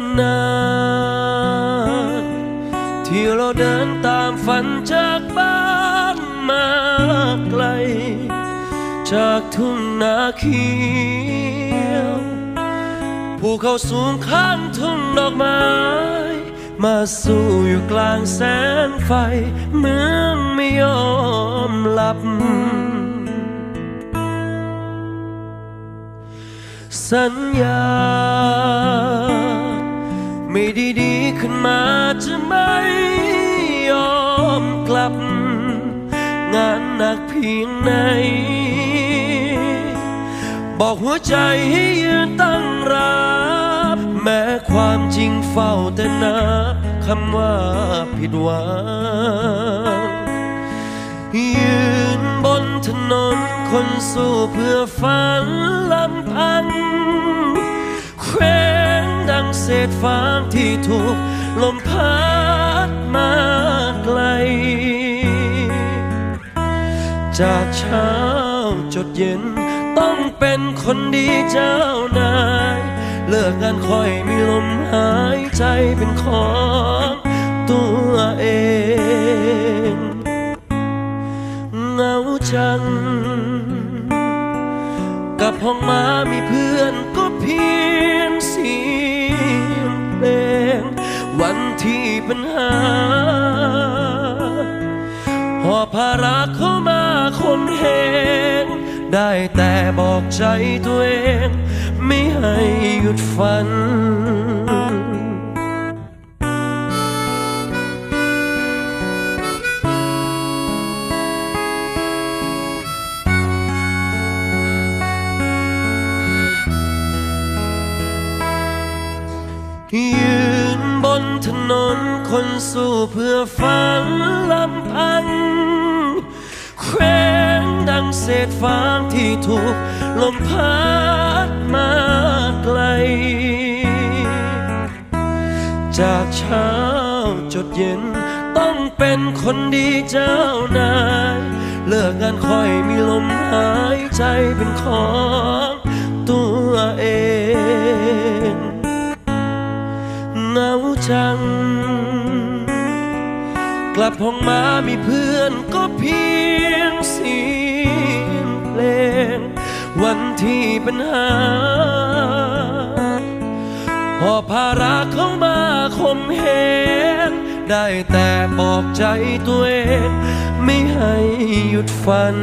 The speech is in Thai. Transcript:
นนานที่เราเดินตามฝันจากบ้านมาไกล จากทุ่งนาเขียวภูเขาสูงข้างทุ่งดอกไม้ มาสู้อยู่กลางแสงไฟเมืองไม่ยอมหลับสัญญา ดีๆขึ้นมาจะไม่ยอมกลับ งานหนักเพียงไหน บอกหัวใจให้ยืนตั้งรับ แม้ความจริงเฝ้าแต่นับคำว่าผิดหวังยืนบนถนนคนสู้เพื่อฝันลำพังแขวงดังเศษ ฟางที่ถูกลมพัดมาไกล จากเช้าจดเย็น ต้องเป็นคนดีเจ้านาย เลิกงานคอยมีลมหายใจเป็นของตัวเองเหงาจัง กับห้องมามีเพื่อนก็เพียง ปัญหา หอบภาระเข้ามาคนเห็น ได้แต่บอกใจตัวเอง ไม่ให้หยุดฝัน นถนนคนสู้เพื่อฝันลำพังแขวงดังเศษฟางที่ถูกลมพัดมาไกล จากเช้าจดเย็นต้องเป็นคนดีเจ้านาย เลิกงานคอยมีลมหายใจเป็นของ จัง กลับห้องมามีเพื่อนก็เพียงเสียงเพลง วันที่ปัญหา พอภาระเข้ามาคมเหงได้แต่บอกใจตัวเอง ไม่ให้หยุดฝัน